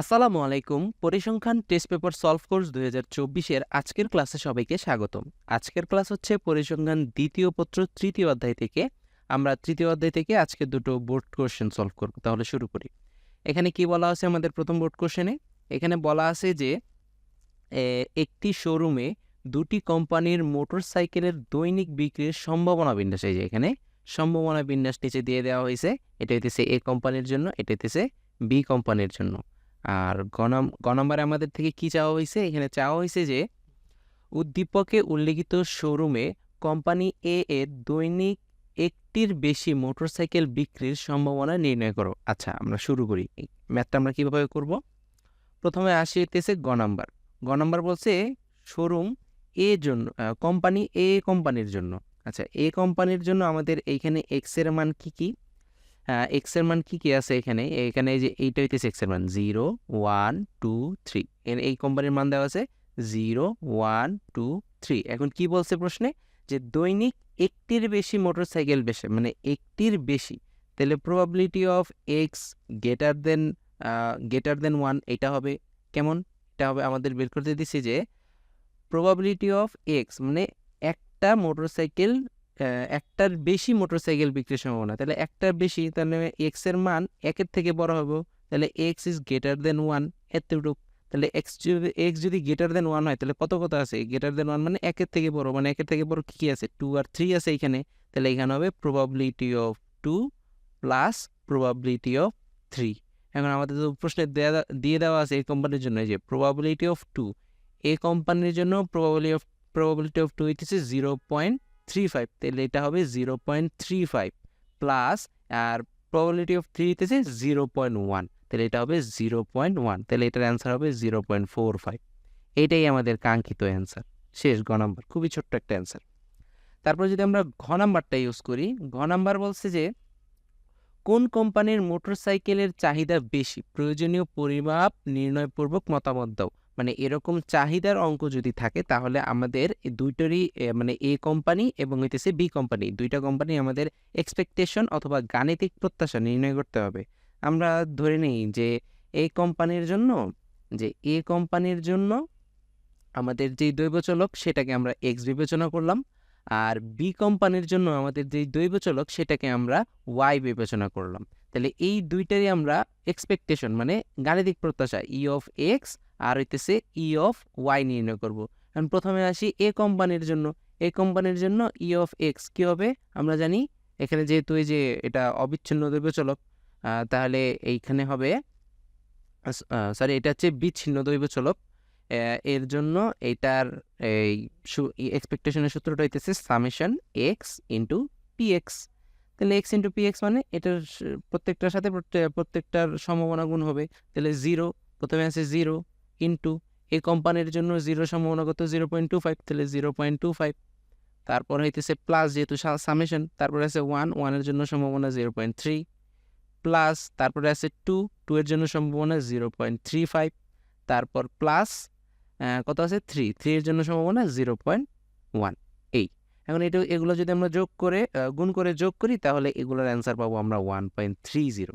আসসালামু আলাইকুম, পরিসংখ্যান টেস্ট পেপার সলভ কোর্স দুই হাজার চব্বিশের আজকের ক্লাসে সবাইকে স্বাগতম। আজকের ক্লাস হচ্ছে পরিসংখ্যান দ্বিতীয় পত্র তৃতীয় অধ্যায় থেকে। আমরা তৃতীয় অধ্যায় থেকে আজকে দুটো বোর্ড কোশ্চেন সলভ করব, তাহলে শুরু করি। এখানে কি বলা আছে আমাদের প্রথম বোর্ড কোশ্চেনে এখানে বলা আছে যে একটি শোরুমে দুটি কোম্পানির মোটরসাইকেলের দৈনিক বিক্রির সম্ভাবনা বিন্যাস যে এখানে সম্ভাবনা বিন্যাস নিচে দিয়ে দেওয়া হয়েছে। এটা হইতেছে এ কোম্পানির জন্য, এটা হইতেছে বি কোম্পানির জন্য। আর গ নাম- নম্বরে আমাদের থেকে কি চাওয়া হয়েছে? এখানে চাওয়া হয়েছে যে, উদ্দীপকে উল্লেখিত শোরুমে কোম্পানি এ এর দৈনিক একটির বেশি মোটরসাইকেল বিক্রির সম্ভাবনা নির্ণয় করো। আচ্ছা আমরা শুরু করি। ম্যাথটা আমরা কীভাবে করব? প্রথমে আসি হইতেছে গ নাম্বার গ নাম্বার বলছে শোরুম এ জন্য কোম্পানি এ কোম্পানির জন্য। আচ্ছা এ কোম্পানির জন্য আমাদের এইখানে এক্সের মান কি কি? এক্সের মান কি কি আছে এখানে? এখানে যে এইটা হইতেছে এক্সের মান জিরো ওয়ান টু থ্রি এই কোম্পানির মান দেওয়া আছে জিরো ওয়ান টু থ্রি এখন কি বলছে প্রশ্নে? যে দৈনিক একটির বেশি মোটরসাইকেল বেশি মানে একটির বেশি। তাহলে probability of X greater than greater than one এটা হবে কেমন? এটা হবে আমাদের বের করতে দিছি যে প্রবাবিলিটি অফ এক্স মানে একটা মোটরসাইকেল একটার বেশি মোটরসাইকেল বিক্রির সম্ভাবনা। তাহলে একটার বেশি, তাহলে এক্সের মান একের থেকে বড় হবে। তাহলে X is greater than one এতটুকু তাহলে এক্স যদি এক্স যদি গ্রেটার দেন ওয়ান হয়, তাহলে কত কত আছে? গ্রেটার দেন ওয়ান মানে একের থেকে বড়। মানে একের থেকে বড় কী কী আছে? টু আর থ্রি আছে এখানে। তাহলে এখানে হবে probability of two plus probability of three এখন আমাদের তো প্রশ্নে দেয়া দেওয়া আছে এই কোম্পানির জন্য যে প্রবাবিলিটি অফ টু এই কোম্পানির জন্য probability of probability of two হইতেছে জিরো পয়েন্ট থ্রি ফাইভ তাহলে এটা হবে zero point three five plus R probability of three হইতেছে জিরো পয়েন্ট ওয়ান তাহলে এটা হবে জিরো পয়েন্ট ওয়ান তাহলে এটার অ্যান্সার হবে জিরো পয়েন্ট ফোর ফাইভ এটাই আমাদের কাঙ্ক্ষিত অ্যান্সার শেষ ঘ নাম্বার খুবই ছোট্ট একটা অ্যান্সার তারপর যদি আমরা ঘ নাম্বারটা ইউজ করি, ঘ নাম্বার বলছে যে, কোন কোম্পানির মোটরসাইকেলের চাহিদা বেশি? প্রয়োজনীয় পরিমাপ, নির্ণয়পূর্বক মতামত দাও। মানে এরকম চাহিদার অঙ্ক যদি থাকে, তাহলে আমাদের দুইটারই মানে এ কোম্পানি এবং হইতেছে বি কোম্পানি দুইটা কোম্পানি আমাদের এক্সপেকটেশন অথবা গাণিতিক প্রত্যাশা নির্ণয় করতে হবে। আমরা ধরে নিই যে এই কোম্পানির জন্য, যে এ কোম্পানির জন্য আমাদের যেই দৈবচলক সেটাকে আমরা এক্স বিবেচনা করলাম, আর বি কোম্পানির জন্য আমাদের যেই দৈবচলক সেটাকে আমরা ওয়াই বিবেচনা করলাম। তাহলে এই দুইটারই আমরা এক্সপেকটেশন মানে গাণিতিক প্রত্যাশা ই অফ এক্স আর হইতেছে ই অফ ওয়াই নির্ণয় করব। এখন প্রথমে আসি এ কোম্পানির জন্য। এ কোম্পানির জন্য ই অফ এক্স কী হবে? আমরা জানি এখানে যেহেতু এই যে এটা অবিচ্ছিন্ন দৈবচলক তাহলে এইখানে হবে সরি এটা হচ্ছে বিচ্ছিন্ন দৈবচলক এর জন্য এটার এই এক্সপেকটেশনের সূত্রটা হইতেছে summation X into P X তাহলে এক্স ইন্টু পি এক্স মানে এটার প্রত্যেকটার সাথে প্রত্যেকটার সম্ভাবনা গুণ হবে। তাহলে জিরো প্রথমে আছে জিরো ইন্টু এই কোম্পানির জন্য জিরো সম্ভাবনা কত জিরো পয়েন্ট টু ফাইভ তাহলে জিরো পয়েন্ট টু ফাইভ তারপর হইতেছে প্লাস যেহেতু সামেশন তারপরে আছে ওয়ান ওয়ানের জন্য সম্ভাবনা জিরো পয়েন্ট থ্রি প্লাস তারপরে আছে টু টু এর জন্য সম্ভাবনা জিরো পয়েন্ট থ্রি ফাইভ তারপর প্লাস কত আছে? থ্রি থ্রি এর জন্য সম্ভাবনা জিরো পয়েন্ট ওয়ান এই এখন এটা এগুলো যদি আমরা যোগ করে গুণ করে যোগ করি, তাহলে এগুলোর অ্যান্সার পাবো আমরা ওয়ান পয়েন্ট থ্রি জিরো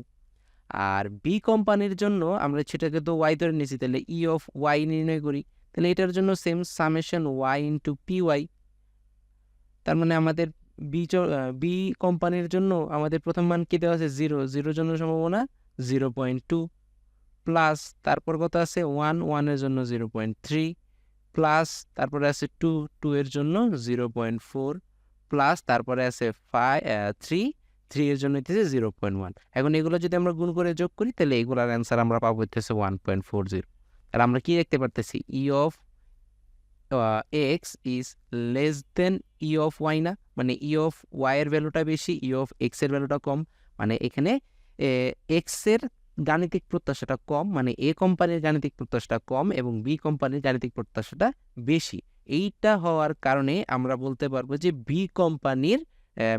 আর বি কোম্পানির জন্য আমরা সেটাকে তো ওয়াই ধরে নিয়েছি, তাহলে ই অফ ওয়াই নির্ণয় করি। তাহলে এটার জন্য same summation Y into P Y তার মানে আমাদের বি বি কোম্পানির জন্য আমাদের প্রথম মান কি দেওয়া আছে? জিরো জিরোর জন্য সম্ভাবনা জিরো পয়েন্ট টু প্লাস তারপর কত আছে? ওয়ান ওয়ানের জন্য জিরো পয়েন্ট থ্রি প্লাস তারপরে আছে টু টু এর জন্য জিরো পয়েন্ট ফোর প্লাস তারপরে আছে ফাইভ থ্রি থ্রি এর জন্য হইতেছে জিরো পয়েন্ট ওয়ান এখন এগুলো যদি আমরা গুণ করে যোগ করি, তাহলে এগুলোর অ্যান্সার আমরা পাবো হইতেছে ওয়ান পয়েন্ট ফোর জিরো আর আমরা কি দেখতে পারতেছি? E of X is less than E of Y না? মানে ই অফ ওয়াই এর ভ্যালুটা বেশি ই অফ এক্সের ভ্যালুটা কম। মানে এখানে এক্সের গাণিতিক প্রত্যাশাটা কম মানে এ কোম্পানির গাণিতিক প্রত্যাশাটা কম এবং বি কোম্পানির গাণিতিক প্রত্যাশাটা বেশি। এইটা হওয়ার কারণে আমরা বলতে পারব যে বি কোম্পানির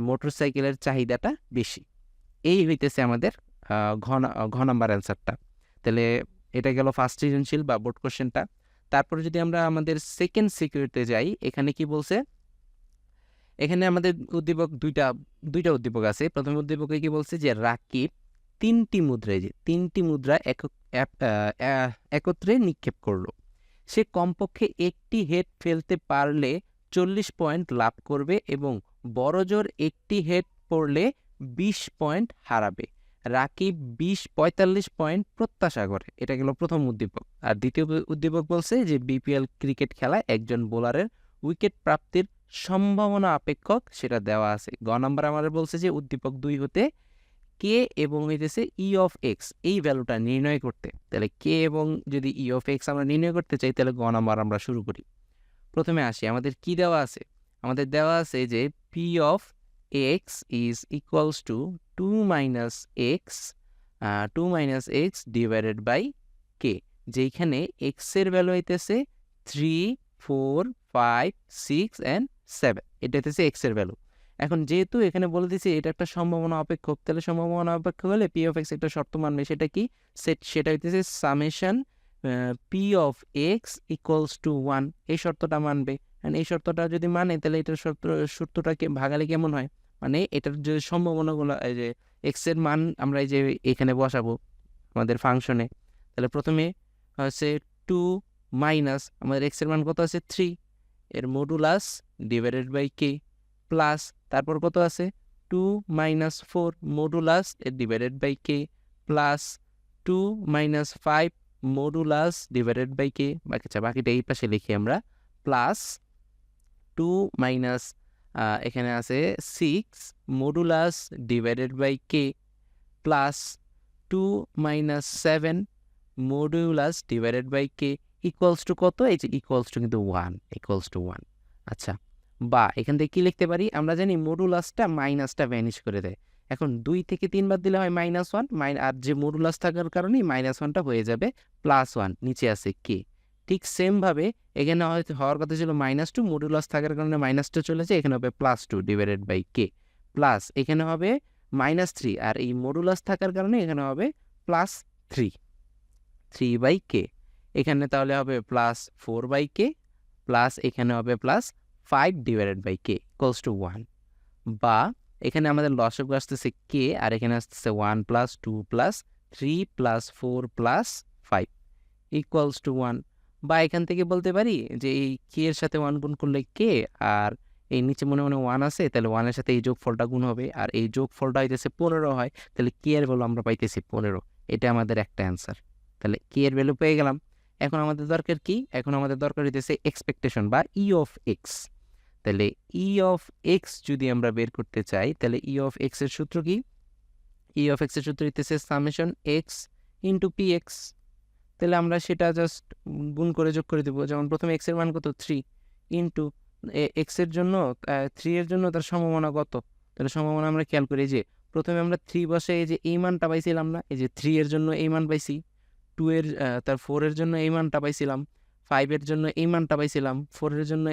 মোটরসাইকেলের চাহিদাটা বেশি। এই হইতেছে আমাদের ঘন ঘ নাম্বার অ্যান্সারটা। তাহলে এটা গেল ফার্স্ট সৃজনশীল বা বোর্ড কোশ্চেনটা তারপরে যদি আমরা আমাদের সেকেন্ড সিকিউরিটিতে যাই, এখানে কি বলছে? এখানে আমাদের উদ্দীপক দুইটা দুইটা উদ্দীপক আছে। প্রথম উদ্দীপকে কি বলছে যে রাকিব তিনটি মুদ্রায় যে, তিনটি মুদ্রা একক একত্রে নিক্ষেপ করল। সে কমপক্ষে একটি হেড ফেলতে পারলে চল্লিশ পয়েন্ট লাভ করবে এবং বড়জোর একটি হেড পড়লে বিশ পয়েন্ট হারাবে। রাকিব বিশ পঁয়তাল্লিশ পয়েন্ট প্রত্যাশা করে। এটা গেল প্রথম উদ্দীপক। আর দ্বিতীয় উদ্দীপক বলছে যে বিপিএল ক্রিকেট খেলায় একজন বোলারের উইকেট প্রাপ্তির সম্ভাবনা আপেক্ষক সেটা দেওয়া আছে। গ নাম্বার আমাদের বলছে যে, উদ্দীপক দুই হতে কে এবং হইতেছে ই অফ এক্স এই ভ্যালুটা নির্ণয় করতে। তাহলে কে এবং যদি ই অফ এক্স আমরা নির্ণয় করতে চাই, তাহলে গ নাম্বার আমরা শুরু করি। প্রথমে আসি। আমাদের কি দেওয়া আছে? আমাদের দেওয়া আছে যে P of X is equals to two minus X two minus X divided by K যেইখানে এক্সের ভ্যালু হইতেছে three four five six and seven এটা হইতেছে এক্সের ভ্যালু এখন যেহেতু এখানে বলে দিছি এটা একটা সম্ভাবনা অপেক্ষক, তাহলে সম্ভাবনা অপেক্ষক হলে পি অফ এক্স একটা শর্ত মানবে, সেটা কি? সেট, সেটা হইতেছে summation P of X equals to one এই শর্তটা মানবে। And এই শর্তটা যদি মানে তাহলে এটার শর্ত সূত্রটাকে ভাগালে কেমন হয়? মানে এটার যে সম্ভাবনাগুলো, এই যে এক্সের মান আমরা এই যে এখানে বসাবো আমাদের ফাংশনে তাহলে প্রথমে হচ্ছে টু মাইনাস আমাদের এক্সের মান কত আছে? থ্রি এর modulus divided by K plus তারপর কত আছে? টু মাইনাস ফোর মডুলাস এর divided by K plus two minus five modulus divided by K বাকি বাকিটা এই পাশে লিখি আমরা প্লাস টু মাইনাস এখানে আছে six modulus divided by K plus two minus seven modulus divided by K equals to কত? এই যে ইকুয়ালস টু কিন্তু ওয়ান ইকুয়ালস টু ওয়ান আচ্ছা বা এখান থেকে কি লিখতে পারি? আমরা জানি মডুলাসটা মাইনাসটা ভ্যানিশ করে দেয়। এখন দুই থেকে তিন বাদ দিলে হয় মাইনাস ওয়ান আর যে মডুলাস থাকার কারণেই মাইনাস ওয়ানটা হয়ে যাবে প্লাস ওয়ান নিচে আছে কে ঠিক সেমভাবে এখানে হয়তো হওয়ার কথা ছিল মাইনাস টু মডুলাস থাকার কারণে মাইনাস টু চলেছে এখানে হবে plus two divided by K plus এখানে হবে মাইনাস থ্রি আর এই মডুলাস থাকার কারণে এখানে হবে plus three three by K এখানে তাহলে হবে plus four by K plus এখানে হবে plus five divided by K equals to one বা এখানে আমাদের লসক আসতেছে কে আর এখানে আসতেছে one plus two plus three plus four plus five equals to one বা এখান থেকে বলতে পারি যে, এই কে এর সাথে ওয়ান গুণ করলে কে আর এই নিচে মনে মনে ওয়ান আছে, তাহলে ওয়ানের সাথে এই যোগফলটা গুণ হবে। আর এই যোগফলটা হইতেছে পনেরো হয়, তাহলে কে এর ভ্যালু আমরা পাইতেছি পনেরো। এটা আমাদের একটা অ্যান্সার তাহলে কে এর ভ্যালু পেয়ে গেলাম। এখন আমাদের দরকার কি? এখন আমাদের দরকার হইতেছে এক্সপেকটেশন বা ই অফ এক্স তাহলে ই অফ এক্স যদি আমরা বের করতে চাই, তাহলে ই অফ এক্সের সূত্র কি? ই অফ এক্সের সূত্র হইতেছে summation X into P X তাহলে আমরা সেটা জাস্ট গুণ করে যোগ করে দেবো। যেমন প্রথমে এক্সের মান কত? থ্রি ইন্টু এক্সের জন্য থ্রি এর জন্য তার সম্ভাবনা কত? তাহলে সম্ভাবনা আমরা খেয়াল করি যে, প্রথমে আমরা থ্রি বসে এই যে এই মানটা পাইছিলাম না, এই যে থ্রি এর জন্য এই মান পাইছি টু এর তার ফোর এর জন্য এই মানটা পাইছিলাম ফাইভের জন্য এই মানটা পাইছিলাম ফোরের জন্য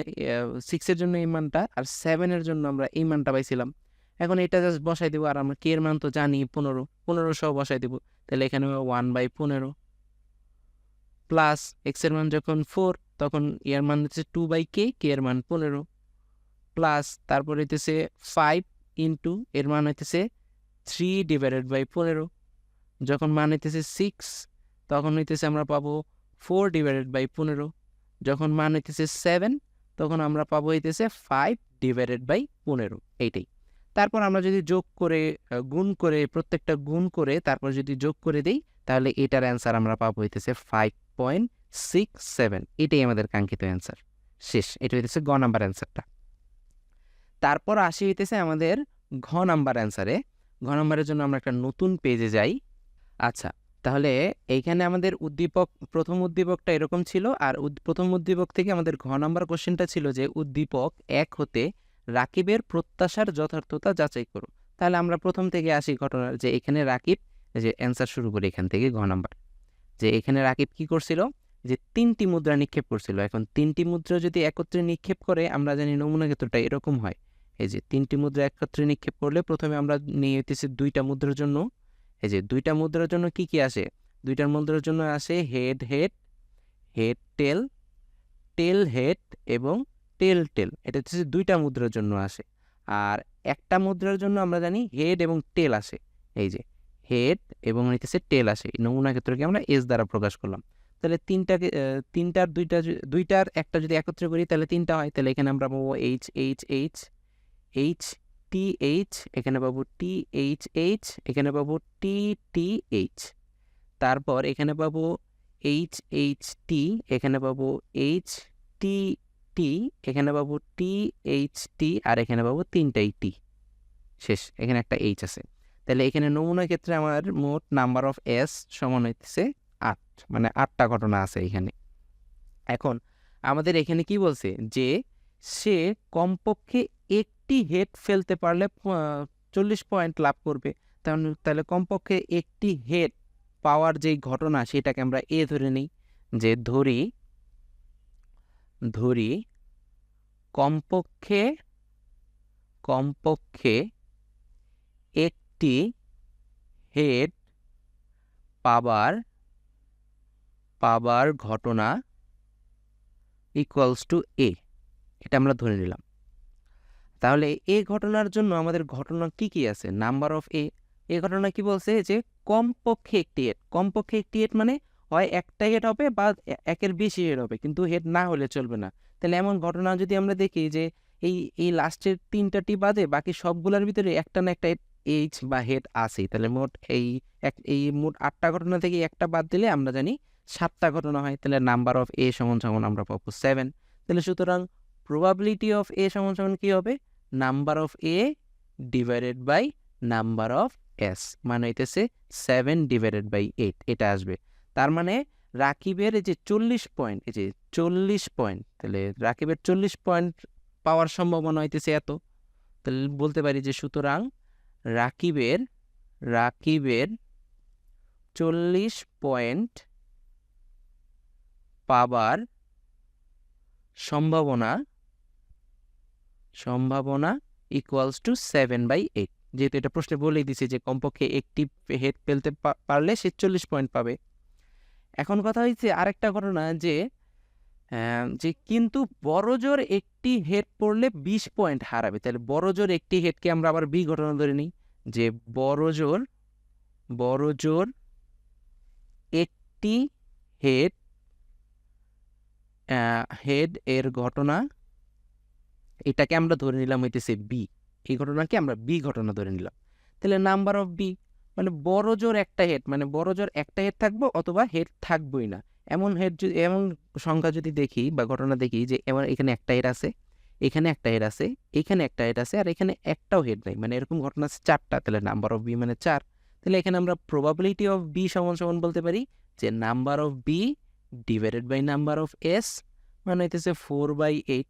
সিক্সের জন্য এই মানটা, আর সেভেনের জন্য আমরা এই মানটা পাইছিলাম। এখন এটা জাস্ট বসাই দেবো, আর আমরা কে এর মান তো জানি, পনেরো পনেরো সহ বসাই দেবো। তাহলে এখানে ওয়ান বাই পনেরো। প্লাস এক্সের মান যখন ফোর তখন ইয়ার মান হচ্ছে টু বাই কে কে এর মান পনেরো। প্লাস তারপর হইতেছে ফাইভ ইন্টু এর মান হইতেছে থ্রি ডিভাইডেড বাই পনেরো। যখন মান হইতেছে সিক্স তখন হইতেছে আমরা পাবো ফোর ডিভাইডেড বাই পনেরো। যখন মান হইতেছে সেভেন তখন আমরা পাবো হইতেছে ফাইভ ডিভাইডেড বাই পনেরো। এইটাই। তারপর আমরা যদি যোগ করে গুণ করে, প্রত্যেকটা গুণ করে, তারপর যদি যোগ করে দেই, তাহলে এটার অ্যান্সার আমরা পাবো হইতেছে ফাইভ পয়েন্ট সিক্স সেভেন, এটাই আমাদের কাঙ্ক্ষিত অ্যান্সার শেষ, এটা হইতেছে গ নাম্বার অ্যান্সারটা তারপর আসি হইতেছে আমাদের ঘ নাম্বার অ্যান্সারে ঘ নাম্বারের জন্য আমরা একটা নতুন পেজে যাই। আচ্ছা তাহলে এইখানে আমাদের উদ্দীপক, প্রথম উদ্দীপকটা এরকম ছিল, আর প্রথম উদ্দীপক থেকে আমাদের ঘ নাম্বার কোশ্চেনটা ছিল যে উদ্দীপক এক হতে রাকিবের প্রত্যাশার যথার্থতা যাচাই করো। তাহলে আমরা প্রথম থেকে আসি ঘটনা যে এখানে রাকিব যে অ্যান্সার শুরু করি এখান থেকে ঘ নাম্বার। যে এখানে রাকিব কি করছিল? যে তিনটি মুদ্রা নিক্ষেপ করছিল। এখন তিনটি মুদ্রা যদি একত্রে নিক্ষেপ করে, আমরা জানি নমুনা ক্ষেত্রটা এরকম হয়। এই যে তিনটি মুদ্রা একত্রে নিক্ষেপ করলে প্রথমে আমরা নিয়ে হইতেছি দুইটা মুদ্রার জন্য। এই যে দুইটা মুদ্রার জন্য কি কি আসে? দুইটার মুদ্রার জন্য আসে head head head, tail tail, head এবং টেল টেল। এটা হচ্ছে দুইটা মুদ্রার জন্য আসে। আর একটা মুদ্রার জন্য আমরা জানি হেড এবং টেল আসে। এই যে হেড এবং হইতেছে টেল আসে। নমুনা ক্ষেত্রকে আমরা এস দ্বারা প্রকাশ করলাম। তাহলে তিনটাকে তিনটার দুইটা দুইটার একটা যদি একত্রে করি, তাহলে তিনটা হয়। তাহলে এখানে আমরা পাবো H H H H T H এখানে পাবো টি এইচ এইচ এখানে পাবো টি টি এইচ তারপর এখানে পাবো এইচ এইচ টি এখানে পাবো এইচ টি টি এখানে পাবো টি এইচ টি আর এখানে পাবো তিনটাই টি শেষ, এখানে একটা এইচ আছে। তাহলে এখানে নমুনা ক্ষেত্রে আমার মোট নাম্বার অফ এস সমান হইতেছে আট। মানে আটটা ঘটনা আছে এখানে। এখন আমাদের এখানে কি বলছে? যে সে কমপক্ষে একটি হেড ফেলতে পারলে চল্লিশ পয়েন্ট লাভ করবে। তাহলে কমপক্ষে একটি হেড পাওয়ার যেই ঘটনা, সেটাকে আমরা এ ধরে নিই। যে ধরি ধরি কমপক্ষে কমপক্ষে একটি হেড পাবার পাবার ঘটনা ইকুয়ালস টু এ এটা আমরা ধরে নিলাম। তাহলে এ ঘটনার জন্য আমাদের ঘটনা কি কি আছে? নাম্বার অফ এ এ ঘটনা কি বলছে? যে কমপক্ষে একটি হেড কমপক্ষে একটি হেড মানে হয় একটা হেড হবে বা একের বেশি হেড হবে, কিন্তু হেড না হলে চলবে না। তাহলে এমন ঘটনা যদি আমরা দেখি যে এই এই লাস্টের তিনটাটি বাদে বাকি সবগুলোর ভিতরে একটা না একটা এইচ বা হেড আছেই। তাহলে মোট এই এক, এই মোট আটটা ঘটনা থেকে একটা বাদ দিলে আমরা জানি সাতটা ঘটনা হয়। তাহলে নাম্বার অফ এ সমান সমান আমরা পাবো সেভেন তাহলে সুতরাং প্রবাবিলিটি অফ এ সমান সমান কী হবে? Number of A divided by number of S মানে হইতেছে সেভেন ডিভাইডেড বাই এইট এটা আসবে। তার মানে রাকিবের এই যে চল্লিশ পয়েন্ট এই যে চল্লিশ পয়েন্ট তাহলে রাকিবের চল্লিশ পয়েন্ট পাওয়ার সম্ভাবনা হইতেছে এত। তাহলে বলতে পারি যে সুতরাং রাকিবের রাকিবের চল্লিশ পয়েন্ট পাবার সম্ভাবনা সম্ভাবনা equals to seven by eight যেহেতু এটা প্রশ্নে বলেই দিছে যে কমপক্ষে একটি হেড ফেলতে পারলে সে চল্লিশ পয়েন্ট পাবে। এখন কথা হয়েছে আরেকটা ঘটনা যে যে কিন্তু বড়জোর একটি হেড পড়লে বিশ পয়েন্ট হারাবে। তাহলে বড়জোর একটি হেডকে আমরা আবার বি ঘটনা ধরে নিই। যে বড়জোর বড়জোর একটি হেড হেড এর ঘটনা, এটাকে আমরা ধরে নিলাম হইতেছে বি এই ঘটনাকে আমরা বি ঘটনা ধরে নিলাম। তাহলে নাম্বার অফ বি মানে বড় জোর একটা হেড মানে বড় জোর একটা হেড থাকব অথবা হেড থাকবোই না। এমন হেড যদি, এমন সংখ্যা যদি দেখি বা ঘটনা দেখি যে এমন এখানে একটা হেড আছে, এখানে একটা হেড আছে, এখানে একটা হেড আছে, আর এখানে একটাও হেড নাই। মানে এরকম ঘটনা আছে চারটা, তাহলে নাম্বার অফ বি মানে চার। তাহলে এখানে আমরা প্রবাবিলিটি অফ বি সমান সমান বলতে পারি যে number of B divided by number of S মানে হইতেছে ফোর বাই এইট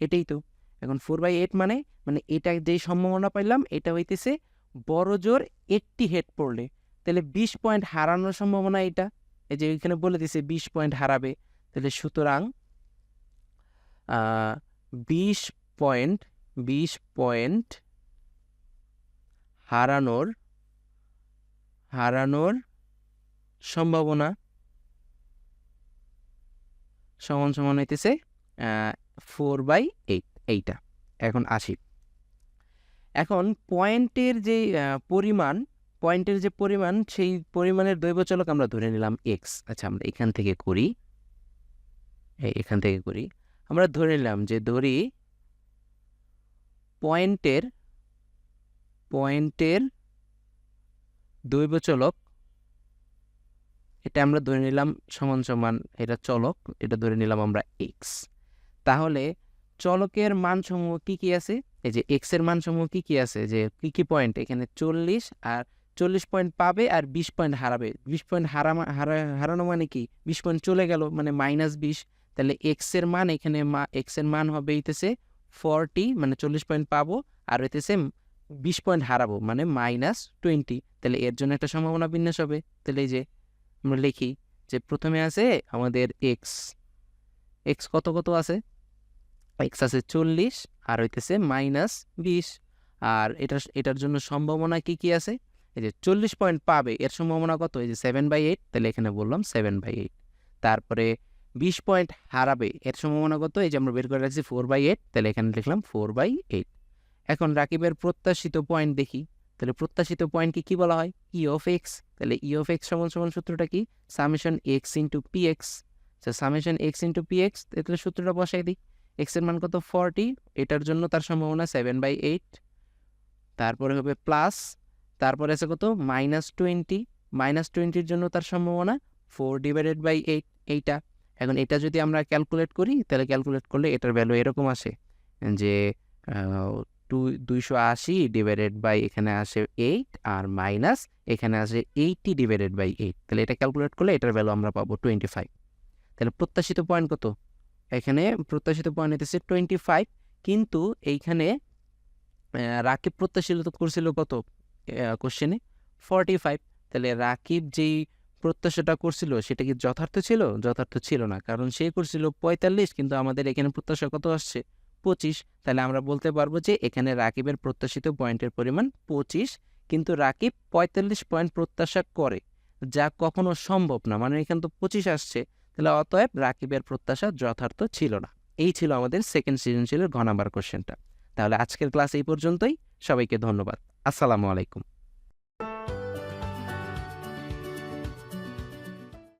এটাই তো। এখন ফোর বাই এইট মানে মানে এটা যেই সম্ভাবনা পাইলাম, এটা হইতেছে বড় জোর একটি হেড পড়লে। তাহলে বিশ পয়েন্ট হারানোর সম্ভাবনা এটা। এই যে এখানে বলে দিছে বিশ পয়েন্ট হারাবে, তাহলে সুতরাং বিশ পয়েন্ট বিশ পয়েন্ট হারানোর হারানোর সম্ভাবনা সমান সমান হইতেছে ফোর বাই এইট এইটা। এখন আসি। এখন পয়েন্টের যে পরিমাণ পয়েন্টের যে পরিমাণ, সেই পরিমাণের দৈবচলক আমরা ধরে নিলাম এক্স আচ্ছা আমরা এখান থেকে করি। এখান থেকে করি। আমরা ধরে নিলাম যে ধরি পয়েন্টের পয়েন্টের দৈবচলক এটা আমরা ধরে নিলাম সমান সমান, এটা চলক, এটা ধরে নিলাম আমরা এক্স তাহলে চলকের মানসমূহ কি কি আছে? এই যে এক্সের মানসমূহ কি কি আছে? যে কি কি পয়েন্ট? এখানে চল্লিশ আর চল্লিশ পয়েন্ট পাবে আর বিশ পয়েন্ট হারাবে। বিশ পয়েন্ট হারা, হারানো মানে কি? বিশ পয়েন্ট চলে গেল মানে মাইনাস বিশ। তাহলে এক্সের মান এখানে মা এক্সের মান হবে হইতেছে ফর্টি মানে চল্লিশ পয়েন্ট পাবো। আর হইতেছে বিশ পয়েন্ট হারাবো মানে মাইনাস টোয়েন্টি। তাহলে এর জন্য একটা সম্ভাবনা বিন্যাস হবে। তাহলে এই যে আমরা লিখি যে প্রথমে আছে আমাদের এক্স এক্স কত কত আছে? এক্স আছে চল্লিশ, আর হইতেছে মাইনাস বিশ। আর এটা এটার জন্য সম্ভাবনা কি কি আছে? এই যে চল্লিশ পয়েন্ট পাবে, এর সম্ভাবনা কত? এই যে সেভেন বাই এইট তাহলে এখানে বললাম সেভেন বাই এইট তারপরে বিশ পয়েন্ট হারাবে, এর সম্ভাবনা কত? এই যে আমরা বের করে রাখছি ফোর বাই এইট তাহলে এখানে লিখলাম ফোর বাই এইট এখন রাকিবের প্রত্যাশিত পয়েন্ট দেখি। তাহলে প্রত্যাশিত পয়েন্টকে কি বলা হয়? ই অফ এক্স তাহলে ই অফ এক্স সমান সমান সূত্রটা কি? Summation X into P X summation X into P X তাহলে সূত্রটা বসাই দিই। এক্সের মান কত? ফর্টি এটার জন্য তার সম্ভাবনা সেভেন বাই এইট তারপরে হবে প্লাস তারপরে আছে কত? মাইনাস টোয়েন্টি মাইনাস টোয়েন্টির জন্য তার সম্ভাবনা ফোর ডিভাইডেড বাই এইট এইটা। এখন এটা যদি আমরা ক্যালকুলেট করি, তাহলে ক্যালকুলেট করলে এটার ভ্যালু এরকম আসে যে টু দুইশো আশি ডিভাইডেড বাই এখানে আসে এইট আর মাইনাস এখানে আসে এইটটি ডিভাইডেড বাই এইট তাহলে এটা ক্যালকুলেট করলে এটার ভ্যালু আমরা পাবো টোয়েন্টি ফাইভ তাহলে প্রত্যাশিত পয়েন্ট কত? এখানে প্রত্যাশিত পয়েন্ট হইতেছে টোয়েন্টি ফাইভ কিন্তু এইখানে রাকিব প্রত্যাশিত করছিল কত? কোশ্চেনে ফর্টি ফাইভ তাহলে রাকিব যেই প্রত্যাশাটা করছিল, সেটা কি যথার্থ ছিল? যথার্থ ছিল না। কারণ সে করছিল পঁয়তাল্লিশ, কিন্তু আমাদের এখানে প্রত্যাশা কত আসছে? পঁচিশ। তাহলে আমরা বলতে পারব যে, এখানে রাকিবের প্রত্যাশিত পয়েন্টের পরিমাণ পঁচিশ, কিন্তু রাকিব পঁয়তাল্লিশ পয়েন্ট প্রত্যাশা করে, যা কখনো সম্ভব না। মানে এখানে তো পঁচিশ আসছে। তাহলে অতএব রাকিবের প্রত্যাশা যথার্থ ছিল না। এই ছিল আমাদের সেকেন্ড সৃজনশীলের ঘ নাম্বার কোশ্চেনটা তাহলে আজকের ক্লাস এই পর্যন্তই। সবাইকে ধন্যবাদ। আসসালামু আলাইকুম।